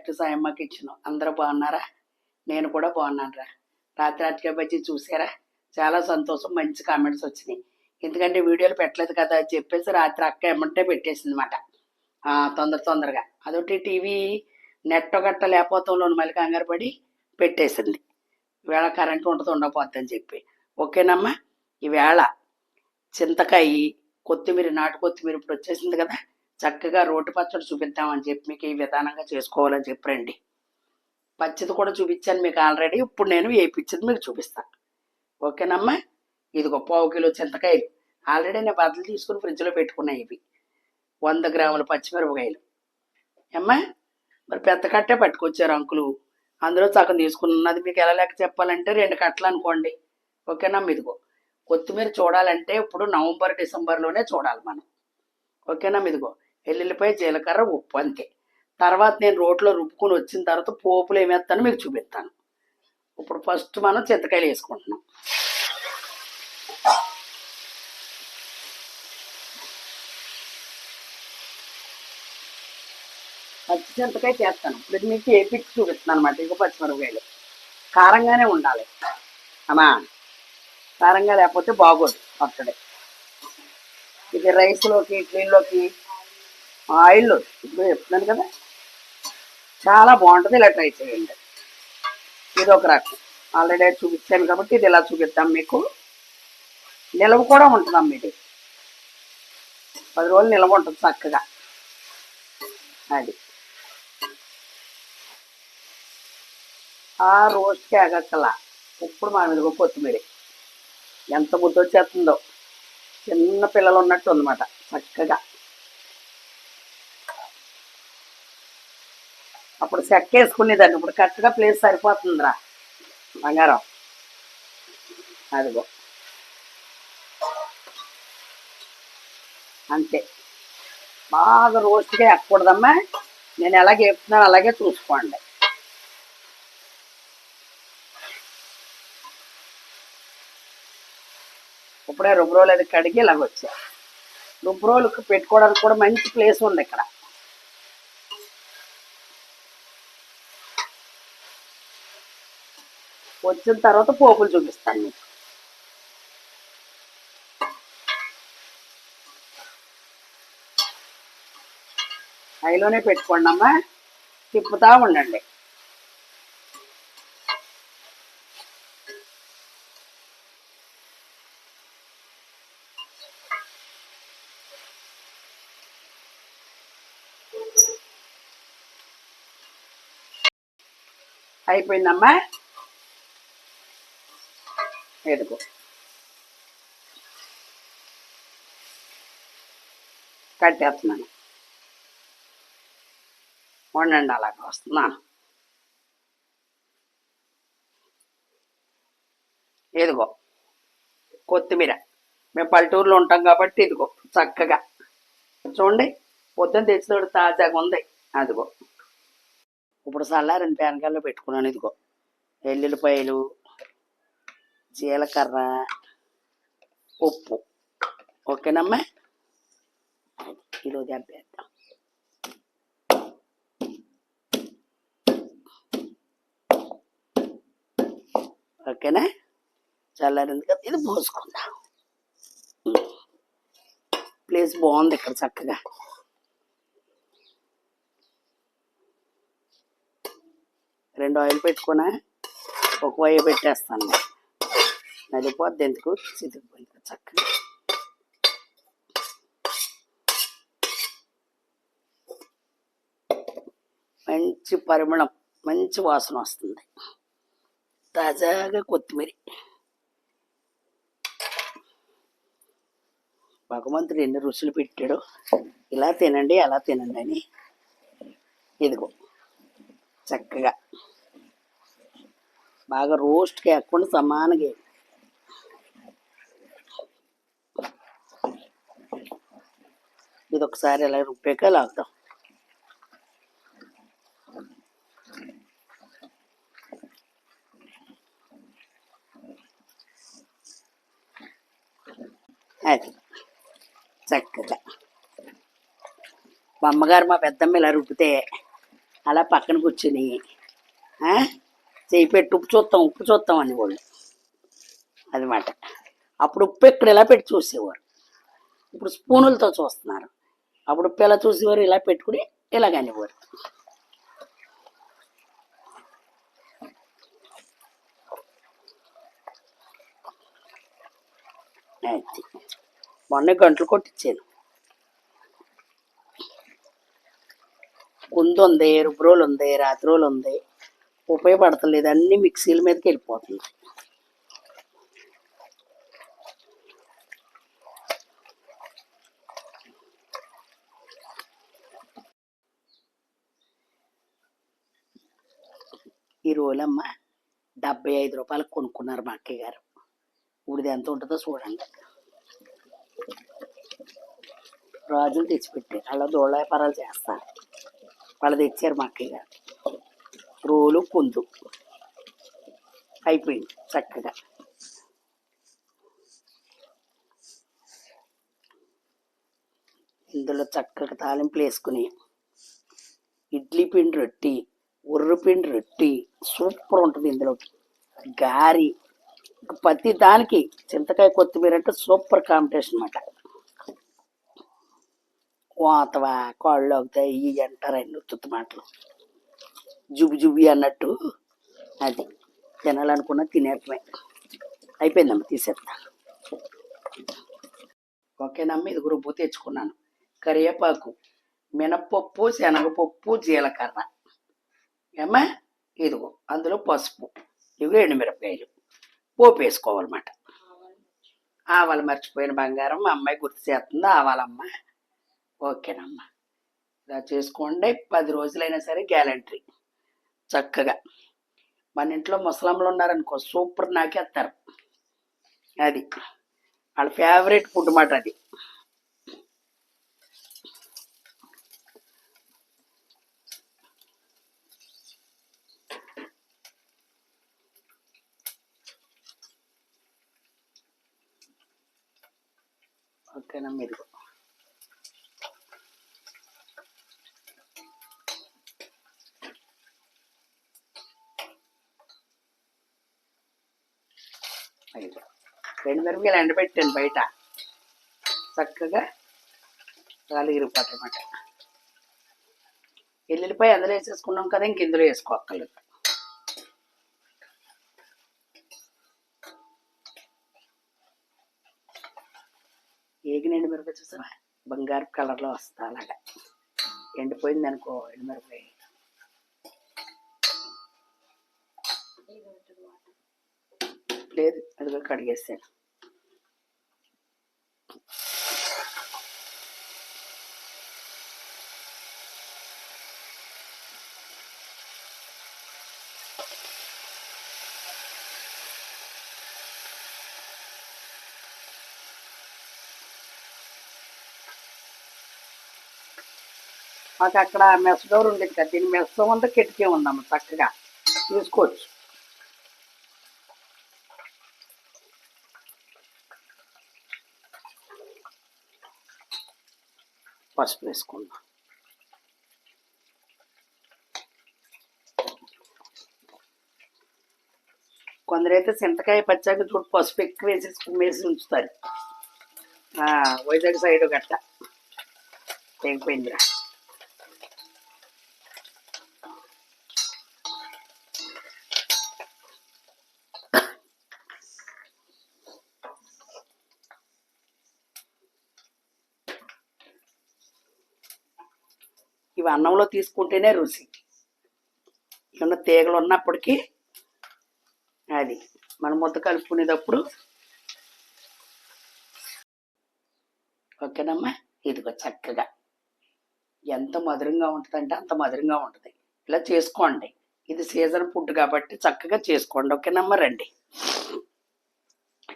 Direct సాయమ్మకి ఇచ్చినాం. అందరూ బాగున్నారా? నేను కూడా బాగున్నాను రా రాత్రి రాత్రికే బజ్జీ చూసారా? చాలా సంతోషం మంచి కామెంట్స్ వచ్చినాయి. ఎందుకంటే వీడియోలు పెట్టలేదు కదా అని చెప్పేసి రాత్రి అక్క ఏమంటే పెట్టేసింది అనమాట తొందర తొందరగా. అదొకటి టీవీ నెట్ గట్ట లేకపోతంలో మళ్ళీ కంగారు పడి పెట్టేసింది. ఈవేళ కరెంట్ ఉండదు ఉండకపోద్దని చెప్పి. ఓకేనమ్మా? ఈవేళ చింతకాయ కొత్తిమీర నాటు కొత్తిమీర ఇప్పుడు వచ్చేసింది కదా. చక్కగా రోటి పచ్చడి చూపిద్దామని చెప్పి మీకు ఈ విధానంగా చేసుకోవాలని చెప్పరండి పచ్చిది కూడా చూపించాను మీకు ఆల్రెడీ ఇప్పుడు నేను వేయించింది మీకు చూపిస్తాను. ఓకేనమ్మా? ఇదిగో పావు కిలో చింతకాయలు. ఆల్రెడీ నేను బద్దలు తీసుకుని ఫ్రిడ్జ్లో పెట్టుకున్నాయి ఇవి. వంద గ్రాముల పచ్చిమిరపకాయలు. అమ్మా మరి పెద్ద కట్టే పట్టుకొచ్చారు అంకులు. అందులో సగం తీసుకున్నది మీకు ఎలా లెక్క చెప్పాలంటే రెండు కట్టలు అనుకోండి. ఓకేనమ్మా ఇదిగో. కొత్తిమీర చూడాలంటే ఇప్పుడు నవంబర్ డిసెంబర్లోనే చూడాలి మనం. ఓకేనమ్మా ఇదిగో. ఎల్లుల్లిపాయ జీలకర్ర ఉప్పు అంతే. తర్వాత నేను రోట్లో రుబ్బుకొని వచ్చిన తర్వాత పోపులు ఏమేస్తానో మీకు చూపిస్తాను. ఇప్పుడు ఫస్ట్ మనం చింతకాయలు వేసుకుంటున్నాం. పచ్చి చింతకాయ చేస్తాను. ఇప్పుడు మీకు వేపించి చూపిస్తాను అనమాట ఇక పచ్చిమిరపకాయలు. కారంగానే ఉండాలి. అమ్మా కారంగా లేకపోతే బాగోదు పచ్చడి. ఇది రైస్లోకి ఇడ్లీలోకి ఆయిల్ ఇప్పుడు చెప్తున్నాను కదా. చాలా బాగుంటుంది. ఇలా ట్రై చేయండి. ఇది ఒక రకం. ఆల్రెడీ చూపించాను కాబట్టి ఇది ఇలా చూపిద్దాం మీకు. నిలవ కూడా ఉంటుందమ్మ ఇది. పది రోజులు నిలవ ఉంటుంది చక్కగా. అది. ఆ రోస్ట్కి ఆగక్కల ఇప్పుడు మా మీద కొత్తిమీర. ఎంత ముద్ద వచ్చేస్తుందో చిన్న పిల్లలు ఉన్నట్టు ఉందన్నమాట. చక్కగా. అప్పుడు చెక్క వేసుకునేదాన్ని. ఇప్పుడు కరెక్ట్గా ప్లేస్ సరిపోతుందిరా. బంగారం. అదిగో. అంతే. బాగా రోస్ట్గా ఎక్కకూడదమ్మా నేను ఎలాగే చెప్తున్నాను అలాగే చూసుకోండి. ఇప్పుడే రుబ్రోలు అది కడిగి ఇలాగ వచ్చా రుబ్రోలకు పెట్టుకోవడానికి కూడా మంచి ప్లేస్ ఉంది ఇక్కడ. వచ్చిన తర్వాత పోపులు చూపిస్తాను మీకు. హైలోనే పెట్టుకోండి అమ్మా. తిప్పుతా ఉండండి. అయిపోయిందమ్మా. ఎదుగు కట్టేస్తున్నాను ఉండండి అలాగ వస్తున్నాను ఇదిగో కొత్తిమీర. మేము పల్లెటూరులో ఉంటాం కాబట్టి ఇదిగో చక్కగా. చూడండి పొద్దున్న తెచ్చినోడు తాజాగా ఉంది. అదిగో. ఇప్పుడు చల్లారని ప్యానకాల్లో పెట్టుకున్నాను ఇదిగో. ఎల్లుల్లిపాయలు జీలకర్ర ఉప్పు. ఓకేనమ్మా? ఇది దెబ్బేద్దాం ఓకేనా? చల్లారింది కదా ఇది పోసుకుందాం. ప్లేస్ బాగుంది ఇక్కడ చక్కగా. రెండు ఆయిల్ పెట్టుకున్నా ఒక వయ్య పెట్టేస్తాను. నలిపోద్ది ఎందుకు చితికిపోయింది చక్కగా మంచి పరిమళం మంచి వాసన వస్తుంది. తాజాగా కొత్తిమీర. భగవంతుడు ఎన్ని రుచులు పెట్టాడో ఇలా తినండి అలా తినండి అని ఇదిగో చక్కగా. బాగా రోస్ట్ కాకుండా సమానంగా ఇది ఒకసారి ఇలా రుబ్బాక లాగుతాం అది చక్కగా. మా అమ్మగారు మా పెద్దమ్మ ఇలా రుబ్బితే అలా పక్కన కూర్చుని చేయి పెట్టి ఉప్పు చూస్తాం ఉప్పు చూస్తాం అని వాళ్ళు అదమాట అప్పుడు ఉప్పు ఇక్కడ ఇలా పెట్టి చూసేవారు? ఇప్పుడు స్పూనులతో చూస్తున్నారు. అప్పుడు పిల్ల చూసేవారు ఇలా పెట్టుకుని ఇలాగనివారు అది మొన్న గంటలు కొట్టించాను కుందు ఉంది రుబ్రోలు ఉంది రాత్రోలు ఉంది ఉపయోగపడతలేదు అన్ని మిక్సీల మీదకి వెళ్ళిపోతుంది. ఈ రోలమ్మ డెబ్బై ఐదు రూపాయలకు కొనుక్కున్నారు మా అక్కయ్య గారు. ఇప్పుడు ఎంత ఉంటుందో చూడండి. రాజులు తెచ్చిపెట్టి అలా దోళ్ళ వ్యాపారాలు చేస్తారు. వాళ్ళు తెచ్చారు మా అక్కయ్య గారు. రోలు పొందు అయిపోయింది చక్కగా. ఇందులో చక్కగా తాలింపులు వేసుకుని ఇడ్లీ పిండి రొట్టి ఉర్రిపిండి రొట్టి సూపర్ ఉంటుంది ఇందులోకి గారి ప్రతి దానికి చింతకాయ కొత్తిమీర అంటే సూపర్ కాంబినేషన్ అన్నమాట. కోతవా కాళ్ళు అవుతాయి ఇవి అంటారండి ఉత్తుత్త మాటలు. జుబి జుబి అన్నట్టు అది తినాలనుకున్న తినేటమే. అయిపోయిందమ్మ తీసేస్తాను ఓకేనమ్మ ఇది రుబ్బు తెచ్చుకున్నాను. కరివేపాకు మినప్పప్పు శనగపప్పు జీలకర్ర. ఏమ్మా? ఇదిగో అందులో పసుపు ఇవి ఎండుమిరపకాయలు. పోపు వేసుకోవాలన్నమాట ఆవాలు మర్చిపోయిన బంగారం మా అమ్మాయి గుర్తు చేస్తుంది ఆవాలమ్మ. ఓకేనమ్మా. ఇలా చేసుకోండి పది రోజులైనా సరే గ్యాలంటరీ. చక్కగా. మన ఇంట్లో ముసలమ్మలు ఉన్నారనుకో సూపర్ నాకేస్తారు అది. వాళ్ళ ఫేవరెట్ ఫుడ్ మాట అది. ఓకేనా మీరు రెండు మిరపకాయలు ఎండబెట్టాను బయట. చక్కగా రాలిగిరిపోతాయి అన్నమాట ఎల్లుల్లిపాయ అందులో వేసేసుకున్నాం కదా ఇంక ఇందులో వేసుకోక్కర్లేదు ఏగిన మిరపకాయ చూసావా? బంగారు కలర్లో వస్తా అలాగా ఎండిపోయింది అనుకో ఎండుమిరపకాయ లేదు అదిగో కడిగేసాను. మాకు అక్కడ మెస్ డోర్ ఉండేది కదా దీని మెస్ అంతా కిటికీ ఉందమ్మ చక్కగా. చూసుకోవచ్చు పసుపు వేసుకుందాం. కొందరైతే చింతకాయ పచ్చాక చూడు పసుపు ఎక్కువ వేసేసి వేసి ఉంచుతారు. ఆ, వైజాగ్ సైడ్ గట్ట. తెగిపోయిందిరా. ఇవి అన్నంలో తీసుకుంటేనే రుచి. ఏమన్నా తీగలు ఉన్నప్పటికీ అది. మనం ముద్ద కలుపుకునేటప్పుడు ఓకేనమ్మా? ఇదిగో చక్కగా. ఎంత మధురంగా ఉంటుందంటే అంత మధురంగా ఉంటుంది. ఇలా చేసుకోండి. ఇది సీజన్ ఫుడ్ కాబట్టి చక్కగా చేసుకోండి. ఓకేనమ్మా? రండి.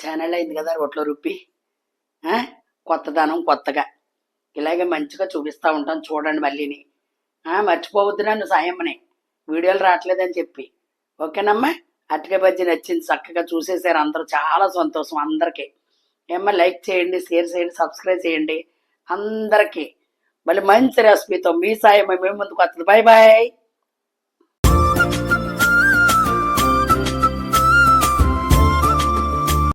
ఛానల్ అయింది కదా రొట్లో రుబ్బి? కొత్తదనం కొత్తగా. ఇలాగే మంచిగా చూపిస్తూ ఉంటాను చూడండి మళ్ళీని. మర్చిపోవద్దు నన్ను సాయమ్మని. వీడియోలు రావట్లేదని చెప్పి. ఓకేనమ్మా? అట్టిక బజ్జి నచ్చింది చక్కగా చూసేసారు అందరూ. చాలా సంతోషం అందరికీ. ఏమ్మా లైక్ చేయండి షేర్ చేయండి సబ్స్క్రైబ్ చేయండి అందరికీ. మళ్ళీ మంచి రెసిపీతో మీ సాయం మేము ముందుకు వస్తుంది. Bye bye.